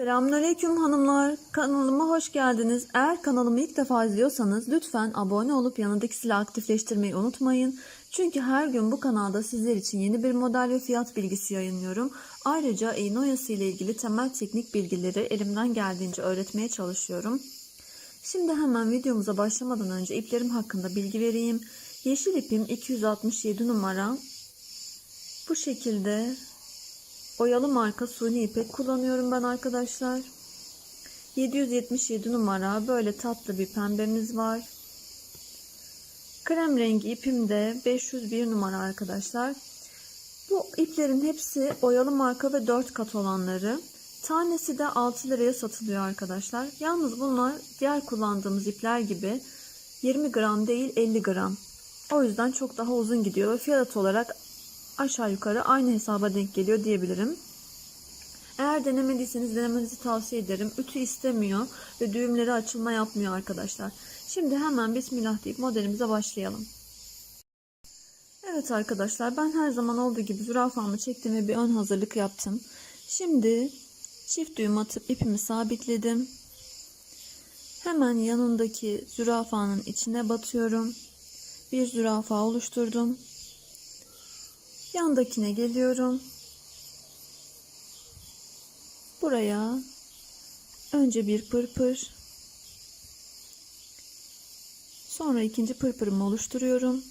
Selamünaleyküm hanımlar. Kanalıma hoş geldiniz. Eğer kanalımı ilk defa izliyorsanız lütfen abone olup yanındaki zili aktifleştirmeyi unutmayın. Çünkü her gün bu kanalda sizler için yeni bir model ve fiyat bilgisi yayınlıyorum. Ayrıca iğne oyası ile ilgili temel teknik bilgileri elimden geldiğince öğretmeye çalışıyorum. Şimdi hemen videomuza başlamadan önce iplerim hakkında bilgi vereyim. Yeşil ipim 267 numara. Bu şekilde Oyalı marka suni ipek kullanıyorum ben arkadaşlar. 777 numara böyle tatlı bir pembemiz var. Krem rengi ipim de 501 numara arkadaşlar. Bu iplerin hepsi oyalı marka ve 4 kat olanları. Tanesi de 6 liraya satılıyor arkadaşlar. Yalnız bunlar diğer kullandığımız ipler gibi 20 gram değil 50 gram. O yüzden çok daha uzun gidiyor ve fiyat olarak aşağı yukarı aynı hesaba denk geliyor diyebilirim. Eğer denemediyseniz denemenizi tavsiye ederim. Ütü istemiyor ve düğümleri açılma yapmıyor arkadaşlar. Şimdi hemen bismillah deyip modelimize başlayalım. Evet arkadaşlar ben her zaman olduğu gibi zürafamı çektim ve bir ön hazırlık yaptım. Şimdi çift düğüm atıp ipimi sabitledim. Hemen yanındaki zürafanın içine batıyorum. Bir zürafa oluşturdum. Yandakine geliyorum. Buraya önce bir pırpır, sonra ikinci pırpırımı oluşturuyorum.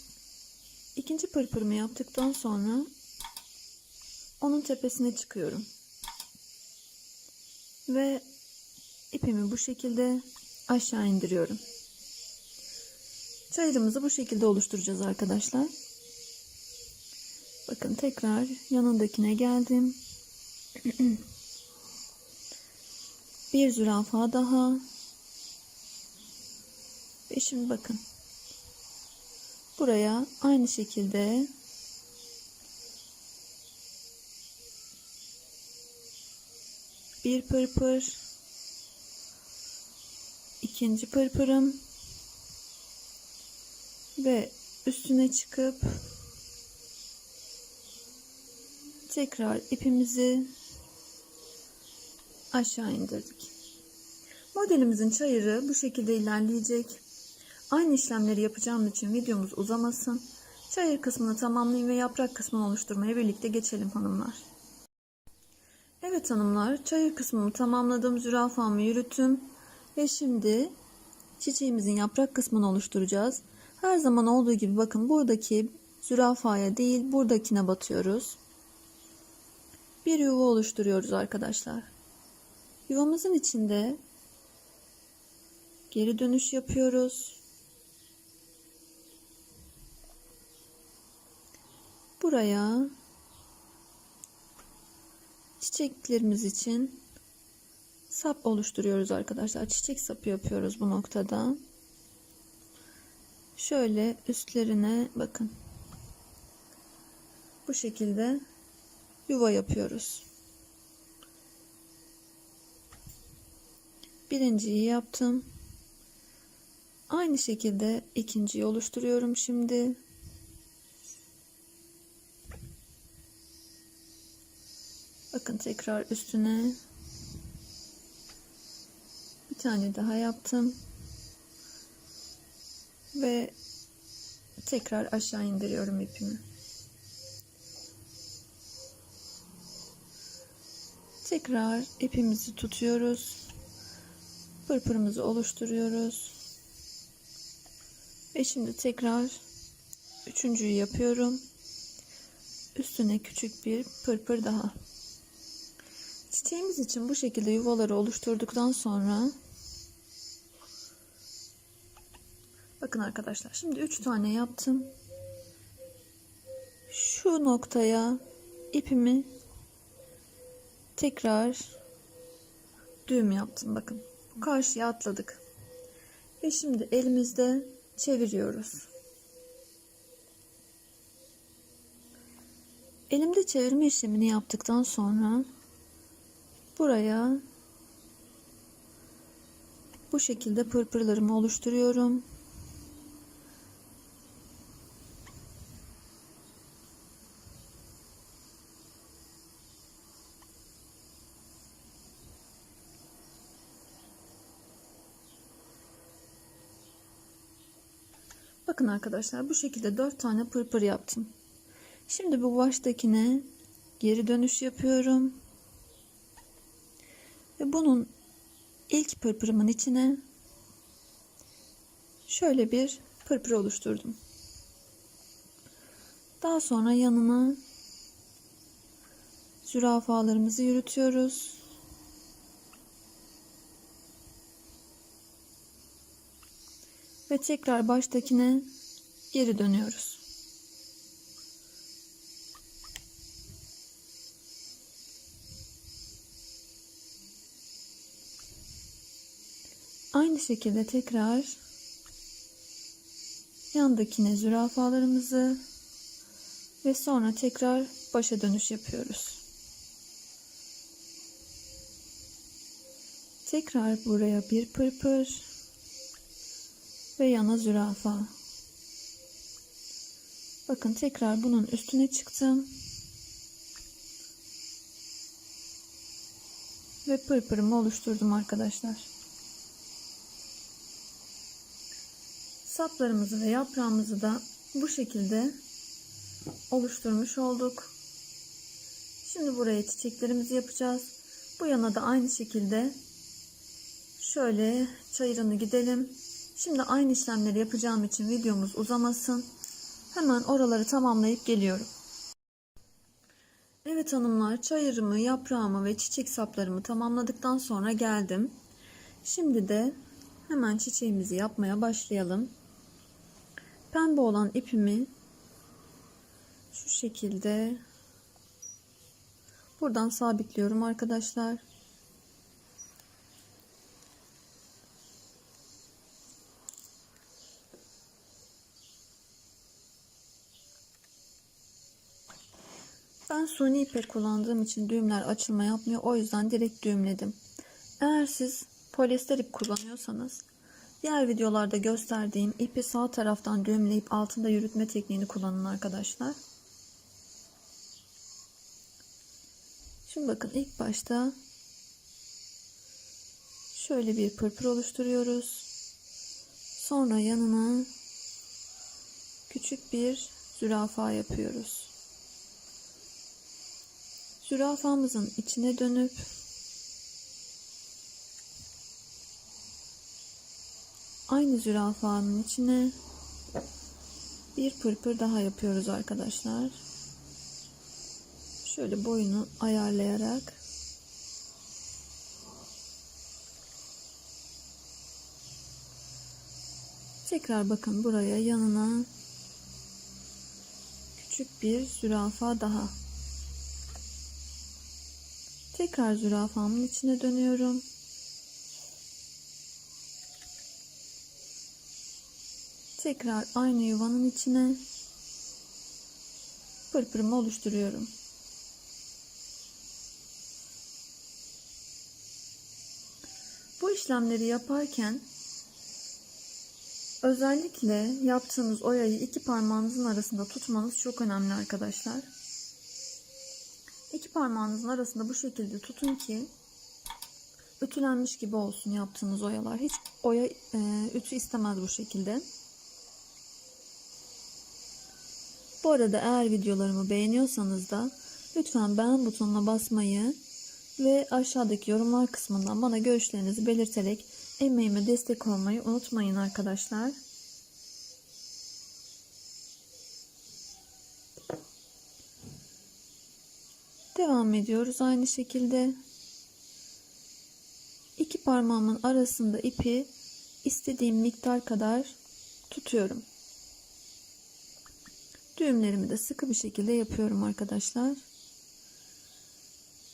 İkinci pırpırımı yaptıktan sonra onun tepesine çıkıyorum. Ve ipimi bu şekilde aşağı indiriyorum. Çayırımızı bu şekilde oluşturacağız arkadaşlar. Bakın tekrar yanındakine geldim. Bir zürafa daha. Ve şimdi bakın. Buraya aynı şekilde bir pırpır ikinci pırpırım ve üstüne çıkıp tekrar ipimizi aşağı indirdik. Modelimizin çayırı bu şekilde ilerleyecek. Aynı işlemleri yapacağım için videomuz uzamasın. Çayır kısmını tamamlayın ve yaprak kısmını oluşturmaya birlikte geçelim hanımlar. Evet hanımlar, çayır kısmımı tamamladım. Zürafamı yürüttüm. Ve şimdi çiçeğimizin yaprak kısmını oluşturacağız. Her zaman olduğu gibi bakın buradaki zürafaya değil buradakine batıyoruz. Bir yuva oluşturuyoruz arkadaşlar. Yuvamızın içinde geri dönüş yapıyoruz. Buraya çiçeklerimiz için sap oluşturuyoruz arkadaşlar. Çiçek sapı yapıyoruz bu noktada. Şöyle üstlerine bakın. Bu şekilde yuva yapıyoruz. Birinciyi yaptım. Aynı şekilde ikinciyi oluşturuyorum şimdi. Bakın tekrar üstüne bir tane daha yaptım. Ve tekrar aşağı indiriyorum ipimi. Tekrar ipimizi tutuyoruz. Pırpırımızı oluşturuyoruz. Ve şimdi tekrar üçüncüyü yapıyorum. Üstüne küçük bir pırpır daha. Çiçeğimiz için bu şekilde yuvaları oluşturduktan sonra bakın arkadaşlar şimdi 3 tane yaptım. Şu noktaya ipimi tekrar düğüm yaptım bakın. Karşıya atladık. Ve şimdi elimizde çeviriyoruz. Elimde çevirme işlemini yaptıktan sonra buraya bu şekilde pırpırlarımı oluşturuyorum. Bakın arkadaşlar bu şekilde 4 tane pırpır yaptım. Şimdi bu baştakine geri dönüş yapıyorum. Ve bunun ilk pırpırımın içine şöyle bir pırpır oluşturdum. Daha sonra yanına zürafalarımızı yürütüyoruz. Ve tekrar baştakine geri dönüyoruz. Aynı şekilde tekrar yandakine zürafalarımızı ve sonra tekrar başa dönüş yapıyoruz. Tekrar buraya bir pırpır ve yana zürafa. Bakın tekrar bunun üstüne çıktım. Ve pırpırımı oluşturdum arkadaşlar. Saplarımızı ve yaprağımızı da bu şekilde oluşturmuş olduk. Şimdi buraya çiçeklerimizi yapacağız. Bu yana da aynı şekilde şöyle çayırını gidelim. Şimdi aynı işlemleri yapacağım için videomuz uzamasın. Hemen oraları tamamlayıp geliyorum. Evet hanımlar çayırımı, yaprağımı ve çiçek saplarımı tamamladıktan sonra geldim. Şimdi de hemen çiçeğimizi yapmaya başlayalım. Pembe olan ipimi şu şekilde buradan sabitliyorum arkadaşlar. Ben suni ipek kullandığım için düğümler açılma yapmıyor. O yüzden direkt düğümledim. Eğer siz polyester ip kullanıyorsanız diğer videolarda gösterdiğim ipi sağ taraftan düğümleyip altında yürütme tekniğini kullanın arkadaşlar. Şimdi bakın ilk başta şöyle bir pırpır oluşturuyoruz. Sonra yanına küçük bir zürafa yapıyoruz. Zürafamızın içine dönüp aynı zürafanın içine bir pırpır daha yapıyoruz arkadaşlar. Şöyle boyunu ayarlayarak tekrar bakın buraya yanına küçük bir zürafa daha Tekrar zürafamın içine dönüyorum. Tekrar aynı yuvanın içine pırpırımı oluşturuyorum. Bu işlemleri yaparken özellikle yaptığınız oyayı iki parmağınızın arasında tutmanız çok önemli arkadaşlar. İki parmağınızın arasında bu şekilde tutun ki ütülenmiş gibi olsun yaptığınız oyalar. Hiç oya e, ütü istemez bu şekilde. Bu arada eğer videolarımı beğeniyorsanız da lütfen beğen butonuna basmayı ve aşağıdaki yorumlar kısmından bana görüşlerinizi belirterek emeğime destek olmayı unutmayın arkadaşlar. Devam ediyoruz aynı şekilde. İki parmağımın arasında ipi istediğim miktar kadar tutuyorum. Düğümlerimi de sıkı bir şekilde yapıyorum arkadaşlar.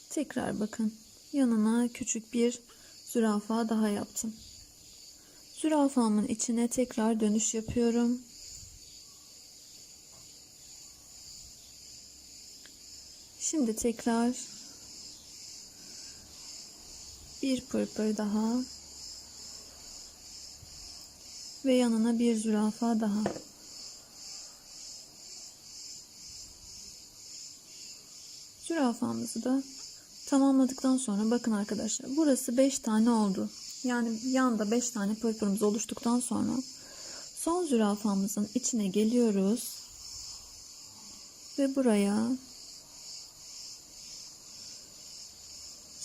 Tekrar bakın yanına küçük bir zürafa daha yaptım. Zürafamın içine tekrar dönüş yapıyorum. Şimdi tekrar bir pırpır daha ve yanına bir zürafa daha. Zürafamızı da tamamladıktan sonra bakın arkadaşlar burası 5 tane oldu. Yani yanda 5 tane pırpırımız oluştuktan sonra Son zürafamızın içine geliyoruz. Ve buraya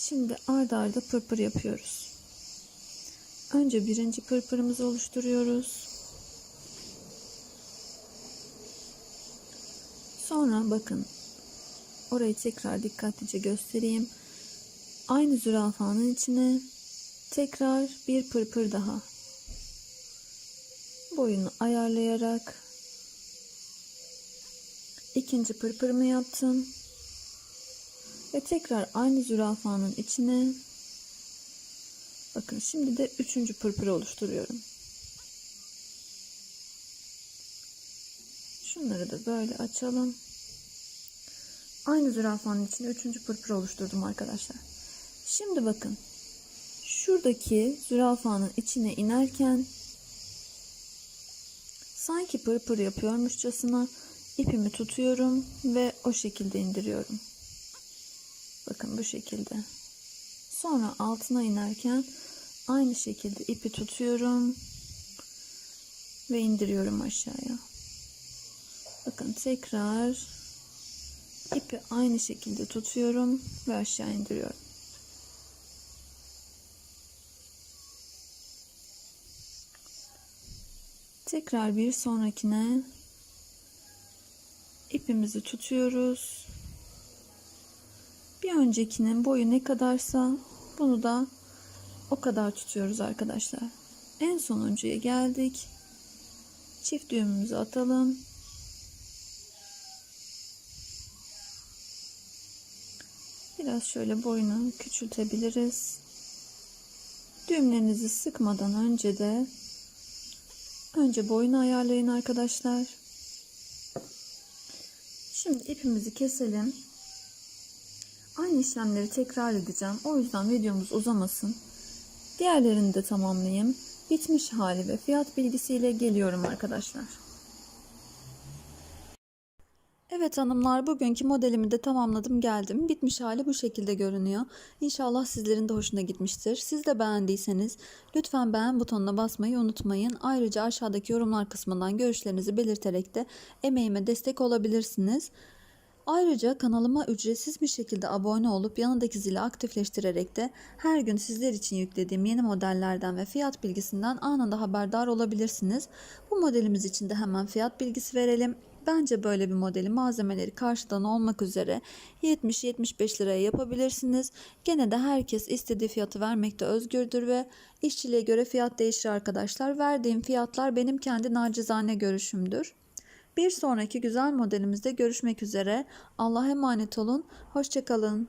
şimdi arda arda pırpır yapıyoruz. Önce birinci pırpırımızı oluşturuyoruz. Sonra bakın orayı tekrar dikkatlice göstereyim. Aynı zürafanın içine tekrar bir pırpır daha. Boyunu ayarlayarak ikinci pırpırımı yaptım. Ve tekrar aynı zürafanın içine bakın şimdi de üçüncü pırpırı oluşturuyorum. Şunları da böyle açalım. Aynı zürafanın içine üçüncü pırpır oluşturdum arkadaşlar. Şimdi bakın. Şuradaki zürafanın içine inerken sanki pırpır yapıyormuşçasına ipimi tutuyorum ve o şekilde indiriyorum. Bakın bu şekilde. Sonra altına inerken aynı şekilde ipi tutuyorum ve indiriyorum aşağıya. Bakın tekrar ipi aynı şekilde tutuyorum ve aşağı indiriyorum. Tekrar bir sonrakine ipimizi tutuyoruz. Bir öncekinin boyu ne kadarsa bunu da o kadar tutuyoruz arkadaşlar. En sonuncuya geldik. Çift düğümümüzü atalım. Biraz şöyle boyunu küçültebiliriz. Düğümlerinizi sıkmadan önce de önce boyunu ayarlayın arkadaşlar. Şimdi ipimizi keselim. Aynı işlemleri tekrar edeceğim. O yüzden videomuz uzamasın. Diğerlerini de tamamlayayım. Bitmiş hali ve fiyat bilgisiyle geliyorum arkadaşlar. Evet hanımlar bugünkü modelimi de tamamladım geldim. Bitmiş hali bu şekilde görünüyor. İnşallah sizlerin de hoşuna gitmiştir. Siz de beğendiyseniz lütfen beğen butonuna basmayı unutmayın. Ayrıca aşağıdaki yorumlar kısmından görüşlerinizi belirterek de emeğime destek olabilirsiniz. Ayrıca kanalıma ücretsiz bir şekilde abone olup yanındaki zili aktifleştirerek de her gün sizler için yüklediğim yeni modellerden ve fiyat bilgisinden anında haberdar olabilirsiniz. Bu modelimiz için de hemen fiyat bilgisi verelim. Bence böyle bir modeli malzemeleri karşıdan olmak üzere 70-75 liraya yapabilirsiniz. Gene de herkes istediği fiyatı vermekte özgürdür ve işçiliğe göre fiyat değişir arkadaşlar. Verdiğim fiyatlar benim kendi nacizane görüşümdür. Bir sonraki güzel modelimizde görüşmek üzere. Allah'a emanet olun. Hoşçakalın.